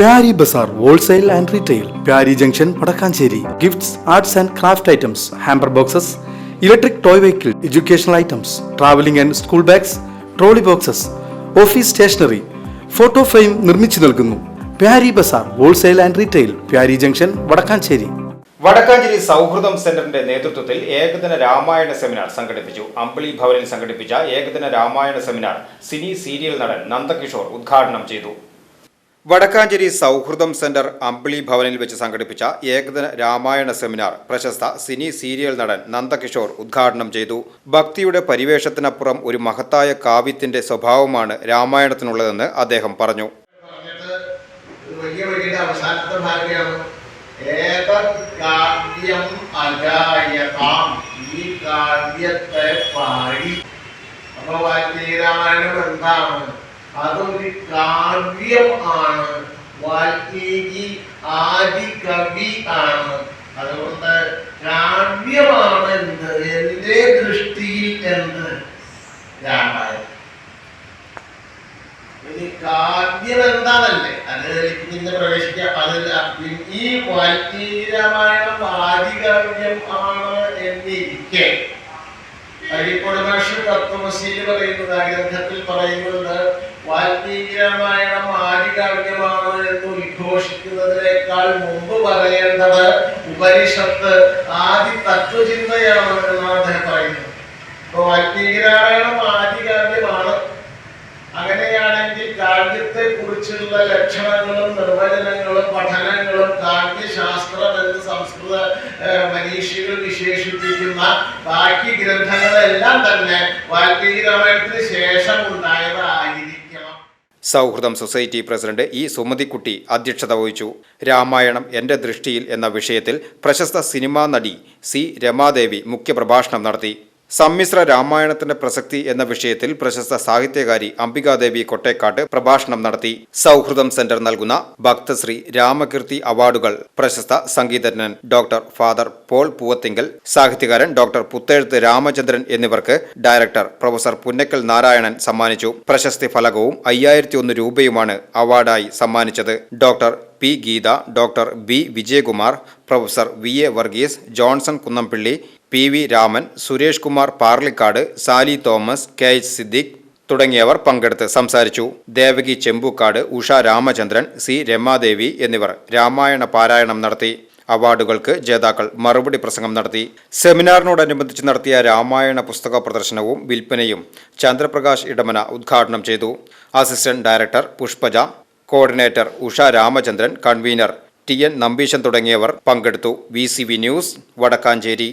Pyari Bazaar wholesale and retail Pyari junction Vadakkanchery. Gifts arts and craft items hamper boxes electric toy vehicle educational items travelling and school bags trolley boxes office stationery photo frame നിർമ്മിച്ചു നൽകുന്നു. Pyari Bazaar wholesale and retail Pyari junction Vadakkanchery. Vadakkanchery സൗഹൃദം സെന്ററിന്റെ നേതൃത്വത്തിൽ ഏകദിന Ramayana seminar സംഘടിപ്പിച്ചു. അമ്പിളി ഭവനിൽ സംഘടിപ്പിച്ച ഏകദിന രാമായണ സെമിനാർ സിനി സീരിയൽ നടൻ നന്ദകിഷോർ ഉദ്ഘാടനം ചെയ്തു. വടക്കാഞ്ചേരി സൗഹൃദം സെന്റർ അമ്പിളി ഭവനിൽ വെച്ച് സംഘടിപ്പിച്ച ഏകദിന രാമായണ സെമിനാർ പ്രശസ്ത സിനി സീരിയൽ നടൻ നന്ദകിഷോർ ഉദ്ഘാടനം ചെയ്തു. ഭക്തിയുടെ പരിവേഷത്തിനപ്പുറം ഒരു മഹത്തായ കാവ്യത്തിന്റെ സ്വഭാവമാണ് രാമായണത്തിനുള്ളതെന്ന് അദ്ദേഹം പറഞ്ഞു. അതൊരു കാവ്യം ആണ്. വാൽമീകി ആദി കവി ആണ്. അതുകൊണ്ട് കാവ്യമാണ് എന്ത്? എന്റെ ദൃഷ്ടിയിൽ എന്ത്? രാമായണം. ഇനി എന്താണല്ലേ? അതിലേക്ക് പിന്നെ പ്രവേശിക്കാം. അതിൽ ഈ വാൽമീകി രാമായണം ആദികാവ്യം ആണ് എന്നിരിക്കെ. അഴിക്കോട് ഭാഷ തത്വമസിയിൽ പറയുന്നത് ആ ഗ്രന്ഥത്തിൽ പറയുന്നുണ്ട് വാൽമീകി രാമായണം ആദികാവ്യമാണ് എന്ന് ഉദ്ഘോഷിക്കുന്നതിനേക്കാൾ മുമ്പ് പറയേണ്ടത് ഉപനിഷത്ത് ആദി തത്വചിന്തയാണ് എന്നാണ് അദ്ദേഹം പറയുന്നത്. അപ്പൊ വാൽമീകി രാമായണം ആദികാവ്യമാണ്. അങ്ങനെയാണെങ്കിൽ കാവ്യത്തെ കുറിച്ചുള്ള ലക്ഷണങ്ങളും നിർവചനങ്ങളും പഠനങ്ങളും കാവ്യശാസ്ത്ര സംസ്കൃത മനീഷികൾ വിശേഷിപ്പിക്കുന്ന ബാക്കി ഗ്രന്ഥങ്ങളെല്ലാം തന്നെ വാൽമീകി രാമായണത്തിന് ശേഷം ഉണ്ടായതായിരിക്കണം സൗഹൃദം സൊസൈറ്റി പ്രസിഡന്റ് ഇ സുമതിക്കുട്ടി അധ്യക്ഷത വഹിച്ചു. രാമായണം എന്റെ ദൃഷ്ടിയിൽ എന്ന വിഷയത്തിൽ പ്രശസ്ത സിനിമാ നടി സി രമാദേവി മുഖ്യപ്രഭാഷണം നടത്തി. സമ്മിശ്ര രാമായണത്തിന്റെ പ്രസക്തി എന്ന വിഷയത്തിൽ പ്രശസ്ത സാഹിത്യകാരി അംബികാദേവി കൊട്ടേക്കാട്ട് പ്രഭാഷണം നടത്തി. സൗഹൃദം സെന്റർ നൽകുന്ന ഭക്തശ്രീ രാമകീർത്തി അവാർഡുകൾ പ്രശസ്ത സംഗീതജ്ഞൻ ഡോക്ടർ ഫാദർ പോൾ പൂവത്തിങ്കൽ സാഹിത്യകാരൻ ഡോക്ടർ പുത്തേഴുത്ത് രാമചന്ദ്രൻ എന്നിവർക്ക് ഡയറക്ടർ പ്രൊഫസർ പുന്നക്കൽ നാരായണൻ സമ്മാനിച്ചു. പ്രശസ്തി ഫലകവും അയ്യായിരത്തി രൂപയുമാണ് അവാർഡായി സമ്മാനിച്ചത്. Doctor P. Geetha doctor B. Vijayakumar professor V. A. Varghese Johnson Kunnampilly P V Raman Suresh Kumar Parlikkad Sali Thomas K H Siddique തുടങ്ങിയവർ പങ്കെടുത്ത് സംസാരിച്ചു. ദേവകി ചെമ്പൂക്കാട് ഉഷ രാമചന്ദ്രൻ സി രമാദേവി എന്നിവർ രാമായണ പാരായണം നടത്തി. അവാർഡുകൾക്ക് ജേതാക്കൾ മറുപടി പ്രസംഗം നടത്തി. സെമിനാറിനോടനുബന്ധിച്ച് നടത്തിയ രാമായണ പുസ്തക പ്രദർശനവും വിൽപ്പനയും ചന്ദ്രപ്രകാശ് ഇടമന ഉദ്ഘാടനം ചെയ്തു. Assistant director Pushpaja coordinator Usha Ramachandran convener T N Nambeesan തുടങ്ങിയവർ പങ്കെടുത്തു. V news Vadakkanchery.